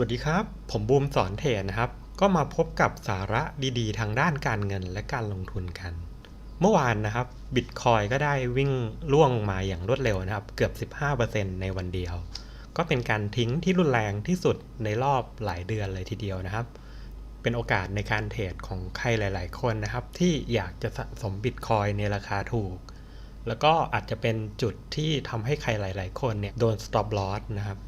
วัสดีครับ ผมบูมสอนเทรดนะครับ ก็มาพบกับสาระดีๆ ทางด้านการเงินและการลงทุนกัน เมื่อวานนะครับบิตคอยก็ได้วิ่งล่วงมาอย่างรวดเร็วนะครับ เกือบ 15%ในวันเดียว ก็เป็นการทิ้งที่รุนแรงที่สุดในรอบหลายเดือนเลยทีเดียวนะครับ เป็นโอกาสในการเทรดของใครหลาย ๆ คนนะครับ ที่อยากจะสะสมบิตคอยในราคาถูก แล้วก็อาจจะเป็นจุดที่ทำให้ใครหลาย ๆ คนเนี่ยโดน stop loss นะครับ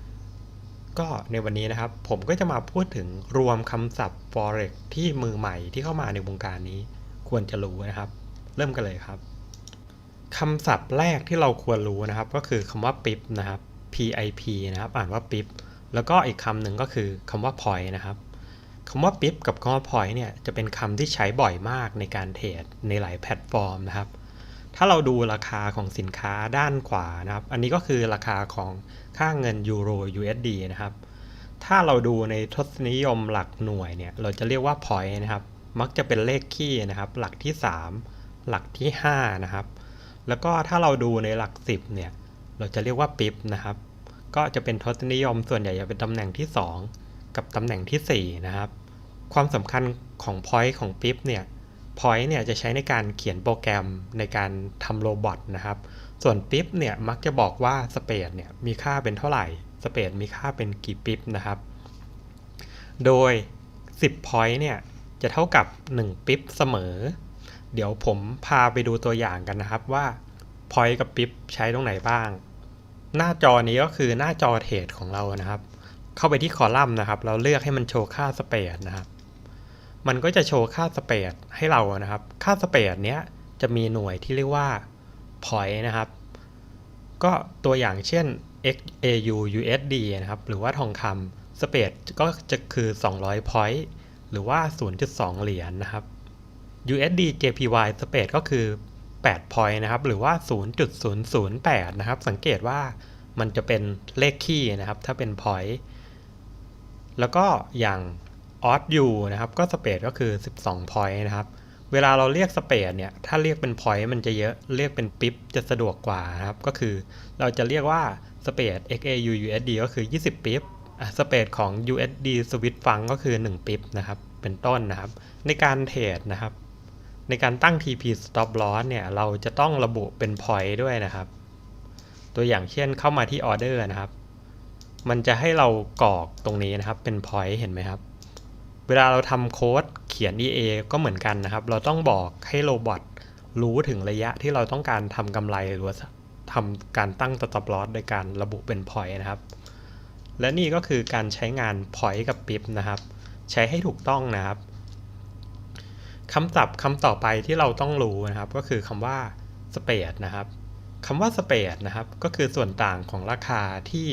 ก็ในวันนี้นะครับผมก็จะมาพูดถึงรวมคำศัพท์ forex ที่มือใหม่ที่เข้ามาในวงการนี้ ควรจะรู้นะครับ เริ่มกันเลยครับคำศัพท์แรกที่เราควรรู้นะครับ ก็คือคำว่า pip นะครับ pip นะครับ อ่านว่า pip แล้วก็อีกคำหนึ่งก็คือคำว่า point นะครับคำว่า pip กับคำว่า point เนี่ยจะเป็นคำที่ใช้บ่อยมากในการเทรดในหลายแพลตฟอร์มนะครับ ถ้าเราดูราคาของสินค้าด้านขวานะครับ อันนี้ก็คือราคาของค่าเงินยูโร USD นะครับ ถ้าเราดูในทศนิยมหลักหน่วยเนี่ย เราจะเรียกว่า point นะครับ มักจะเป็นเลขคี่นะครับ หลักที่ 3 หลักที่ 5 นะครับ แล้วก็ถ้าเราดูในหลัก 10 เนี่ย เราจะเรียกว่าปิบนะครับ ก็จะเป็นทศนิยมส่วนใหญ่จะเป็นตำแหน่งที่ 2 กับตำแหน่งทีสี่4 นะครับ ความสำคัญของ point ของปิบเนี่ย point เนี่ยจะใช้ในการเขียนโปรแกรมในการทำโรบอทนะครับ ส่วนปิ๊บเนี่ยมักจะบอกว่าสเปดเนี่ยมีค่าเป็นเท่าไหร่สเปดมีค่าเป็นกี่ปิ๊บนะครับ โดย 10 point เนี่ยจะเท่ากับ 1 ปิ๊บเสมอ เดี๋ยวผมพาไปดูตัวอย่างกันนะครับว่า point กับปิ๊บใช้ตรงไหนบ้าง หน้าจอนี้ก็คือหน้าจอเทรดของเรานะครับ เข้าไปที่คอลัมน์นะครับ เราเลือกให้มันโชว์ค่าสเปดนะครับ มันก็จะโชว์ค่าสเปดให้เรานะครับ ค่าสเปดเนี้ยจะมีหน่วยที่เรียกว่า point นะครับ ก็ตัวอย่างเช่น XAU USD นะครับ หรือว่าทองคำสเปดก็จะคือ 200 point หรือว่า 0.2 เหรียญนนะครับ USD JPY สเปดก็คือ 8 point นะครับ หรือว่า 0.008 นะครับ สังเกตว่ามันจะเป็นเลขคี่นะครับ ถ้าเป็น point แล้วก็อย่าง ออสยูนะครับ ก็สเปดก็คือ 12 point นะครับ เวลาเราเรียกสเปดเนี่ย ถ้าเรียกเป็น point มันจะเยอะ เรียกเป็นปิ๊บจะสะดวกกว่านะครับ ก็คือเราจะเรียกว่าสเปด XAU USD ก็คือ 20 ปิ๊บสเปดของ USD Swiss franc ก็คือ 1 ปิ๊บนะครับ เป็นต้นนะครับ ในการเทรดนะครับ ในการตั้ง TP stop loss เนี่ย เราจะต้องระบุเป็น point ด้วยนะครับ ตัวอย่างเช่นเข้ามาที่ออเดอร์นะครับ มันจะให้เรากรอกตรงนี้นะครับ เป็น point เห็นไหมครับ เวลาเราทำโค้ดเขียน EA ก็เหมือนกันนะครับ เราต้องบอกให้โรบอทรู้ถึงระยะที่เราต้องการทำกำไรหรือทำการตั้ง stop loss โดยการระบุเป็น point นะครับ และนี่ก็คือการใช้งาน point กับ pip นะครับ ใช้ให้ถูกต้องนะครับคำศัพท์คำต่อไปที่เราต้องรู้นะครับ ก็คือคำว่า spread นะครับคำว่า spread นะครับ ก็คือส่วนต่างของราคาที่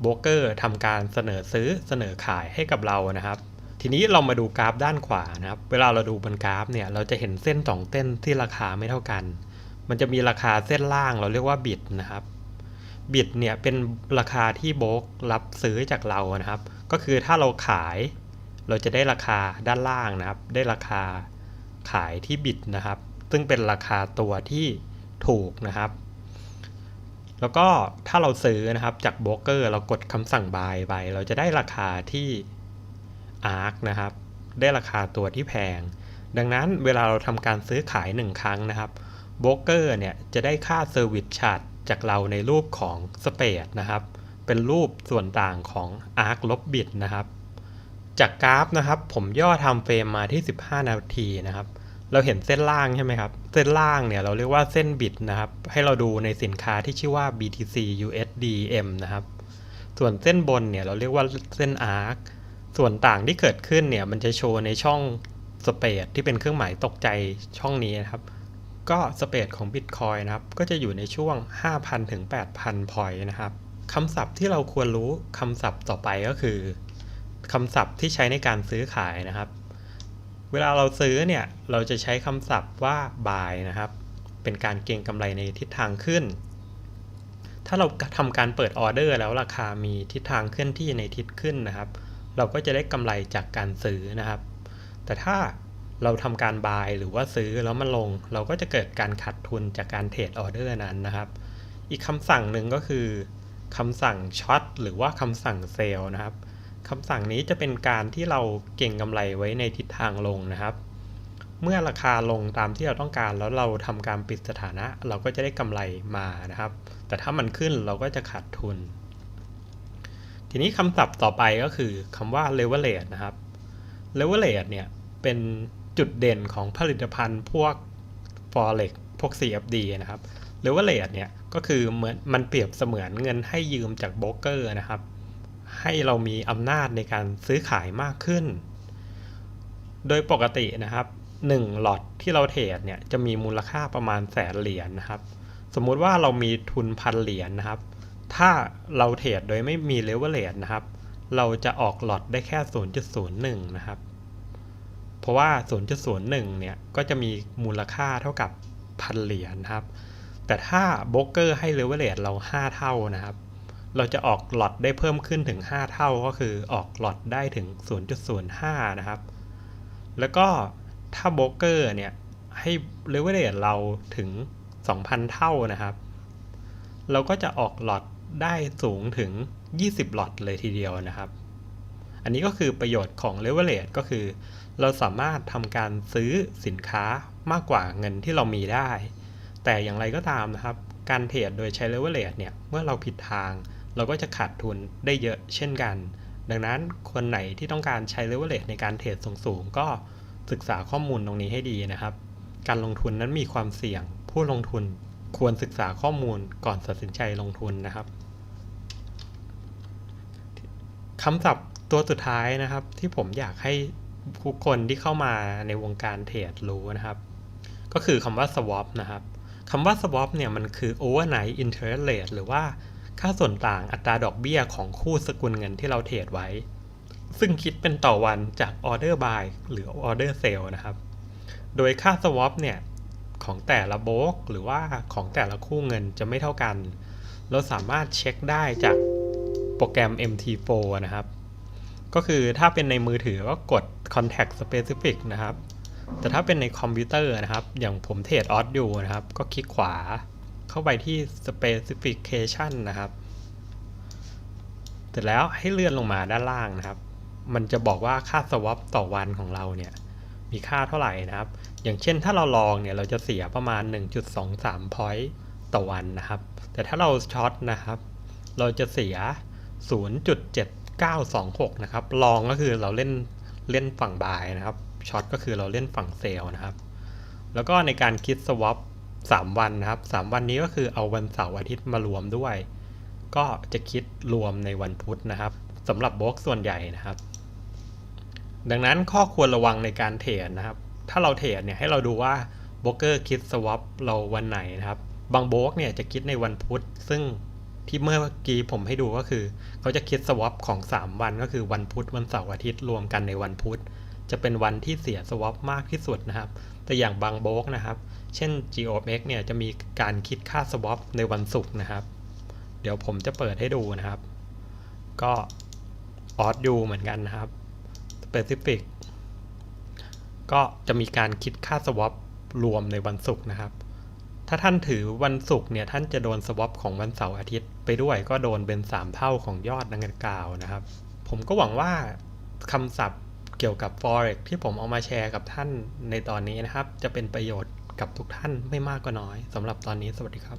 โบรกเกอร์ทำการเสนอซื้อเสนอขายให้กับเรานะครับ ทีนี้เรามาดูกราฟด้านขวานะครับ เวลาเราดูบนกราฟเนี่ย เราจะเห็นเส้นสองเส้นที่ราคาไม่เท่ากัน มันจะมีราคาเส้นล่างเราเรียกว่าบิดนะครับ บิดเนี่ยเป็นราคาที่โบกรับซื้อจากเรานะครับ ก็คือถ้าเราขาย เราจะได้ราคาด้านล่างนะครับ ได้ราคาขายที่บิดนะครับ ซึ่งเป็นราคาตัวที่ถูกนะครับ แล้วก็ถ้าเราซื้อนะครับจากโบรกเกอร์ เรากดคำสั่ง buy ไป เราจะได้ราคาที่ ARK นะครับ ได้ราคาตัวที่แพง ดังนั้นเวลาเราทำการซื้อขาย 1 ครั้งนะครับโบรกเกอร์เนี่ยจะได้ค่าเซอร์วิสชาร์จจากเราในรูปของสเปดนะครับ เป็นรูปส่วนต่างของ ARK ลบบิดนะครับ จากกราฟนะครับผมย่อทำเฟรมมาที่ 15 นาทีนะครับ เราเห็นเส้นล่างใช่ไหมครับ เส้นล่างเนี่ยเราเรียกว่าเส้นบิดนะครับ ให้เราดูในสินค้าที่ชื่อว่า BTC USD M นะครับ ส่วนเส้นบนเนี่ยเราเรียกว่าเส้น ARK ส่วนต่างที่เกิดขึ้นเนี่ยมันจะโชว์ในช่องสเปดที่เป็นเครื่องหมายตกใจช่องนี้นะครับ ก็สเปดของ Bitcoin นะครับ ก็จะอยู่ในช่วง 5,000 ถึง 8,000 พอยต์นะครับคำศัพท์ที่เราควรรู้คำศัพท์ต่อไปก็คือคำศัพท์ที่ใช้ในการซื้อขายนะครับ เวลาเราซื้อเนี่ยเราจะใช้คำศัพท์ว่า buy นะครับ เป็นการเก็งกำไรในทิศทางขึ้น ถ้าเราทำการเปิดออเดอร์แล้วราคามีทิศทางเคลื่อนที่ในทิศขึ้นนะครับ เราก็จะได้กำไรจากการซื้อนะครับ แต่ถ้าเราทำการบายหรือว่าซื้อแล้วมันลง เราก็จะเกิดการขาดทุนจากการเทรดออเดอร์นั้นนะครับ อีกคำสั่งหนึ่งก็คือคำสั่งช็อตหรือว่าคำสั่งเซล์นะครับคำสั่งนี้จะเป็นการที่เราเก่งกำไรไว้ในทิศทางลงนะครับ เมื่อราคาลงตามที่เราต้องการแล้วเราทำการปิดสถานะ เราก็จะได้กำไรมานะครับ แต่ถ้ามันขึ้นเราก็จะขาดทุน ทีนี้คำศัพท์ต่อไปก็คือคำว่า leverage นะครับ leverage เนี่ย เป็นจุดเด่นของผลิตภัณฑ์พวก forex พวก CFD นะครับ leverage เนี่ย ก็คือเหมือนมันเปรียบเสมือนเงินให้ยืมจากโบรกเกอร์นะครับ ให้เรามีอำนาจในการซื้อขายมากขึ้น โดยปกตินะครับ1หลอตที่เราเทรดเนี่ยจะมีมูลค่าประมาณแสนเหรียญนนะครับ สมมุติว่าเรามีทุนพันเหรียญนนะครับ ถ้าเราเทรดโดยไม่มีเลเวลเลตนะครับ เราจะออกหลอตได้แค่ 0.01 นะครับ เพราะว่า 0.01 เนี่ย ก็จะมีมูลค่าเท่ากับพันเหรียญนะครับ แต่ถ้าโบรกเกอร์ให้เลเวลเลตเรา 5 เท่านะครับ เราจะออกหลอตได้เพิ่มขึ้นถึง 5 เท่าก็คือออกหลอตได้ถึง 0.05 นะครับ แล้วก็ถ้าโบรกเกอร์เนี่ยให้เลเวลเลตเราถึง 2,000 เท่านะครับ เราก็จะออกหลอต ได้สูงถึง 20 หลอตเลยทีเดียวนะครับ อันนี้ก็คือประโยชน์ของ leverage ก็คือ เราสามารถทำการซื้อสินค้ามากกว่าเงินที่เรามีได้ แต่อย่างไรก็ตามนะครับ การเทรดโดยใช้ leverage เนี่ย เมื่อเราผิดทาง เราก็จะขาดทุนได้เยอะเช่นกัน ดังนั้นคนไหนที่ต้องการใช้ leverage ในการเทรดสูงๆก็ศึกษาข้อมูลตรงนี้ให้ดีนะครับ การลงทุนนั้นมีความเสี่ยงผู้ลงทุน ควรศึกษาข้อมูลก่อนตัดสินใจลงทุนนะครับคำศัพท์ตัวสุดท้ายนะครับ ที่ผมอยากให้ทุกคนที่เข้ามาในวงการเทรดรู้นะครับ ก็คือคำว่า swap นะครับคำว่า swap เนี่ยมันคือ overnight interest rate หรือว่าค่าส่วนต่างอัตราดอกเบี้ยของคู่สกุลเงินที่เราเทรดไว้ ซึ่งคิดเป็นต่อวันจาก order buy หรือ order sell นะครับ โดยค่า swap เนี่ย ของแต่ละโบกหรือว่าของแต่ละคู่เงินจะไม่เท่ากัน เราสามารถเช็คได้จากโปรแกรม MT4 นะครับ ก็คือถ้าเป็นในมือถือก็กด contact specific นะครับ แต่ถ้าเป็นในคอมพิวเตอร์นะครับ อย่างผมเทรดออสอยู่นะครับ ก็คลิกขวาเข้าไปที่ specification นะครับ เสร็จแล้วให้เลื่อนลงมาด้านล่างนะครับ มันจะบอกว่าค่า swap ต่อวันของเราเนี่ย มีค่าเท่าไหร่นะครับ อย่างเช่นถ้าเราลองเนี่ยเราจะเสียประมาณ 1.23 point ต่อวันนะครับ แต่ถ้าเราช็อตนะครับ เราจะเสีย 0.7926 นะครับ ลองก็คือเราเล่นเล่นฝั่งบายนะครับ ช็อตก็คือเราเล่นฝั่งเซลนะครับ แล้วก็ในการคิดสวอป3วันนะครับ 3 วันนี้ก็คือเอาวันเสาร์อาทิตย์มารวมด้วย ก็จะคิดรวมในวันพุธนะครับสำหรับโบล็อกส่วนใหญ่นะครับ ดังนั้นข้อควรระวังในการเทรดนะครับ ถ้าเราเทรดเนี่ยให้เราดูว่าโบรกเกอร์คิดสวอปเราวันไหนนะครับ บางโบรกเนี่ยจะคิดในวันพุธ ซึ่งที่เมื่อกี้ผมให้ดูก็คือ เขาจะคิดสวอปของ 3 วันก็คือวันพุธวันเสาร์อาทิตย์รวมกันในวันพุธ จะเป็นวันที่เสียสวอปมากที่สุดนะครับ แต่อย่างบางโบรกนะครับ เช่น GOMX เนี่ยจะมีการคิดค่าสวอปในวันศุกร์นะครับ เดี๋ยวผมจะเปิดให้ดูนะครับ ก็ออดยูเหมือนกันนะครับ specific ก็จะมีการคิดค่าสวอปรวมในวันศุกร์นะครับ ถ้าท่านถือวันศุกร์เนี่ยท่านจะโดนสวอปของวันเสาร์อาทิตย์ไปด้วยก็โดนเป็น 3 เท่าของยอดดังกล่าวนะครับ ผมก็หวังว่าคำศัพท์เกี่ยวกับ forex ที่ผมเอามาแชร์กับท่านในตอนนี้นะครับ จะเป็นประโยชน์กับทุกท่านไม่มากก็น้อยสำหรับตอนนี้สวัสดีครับ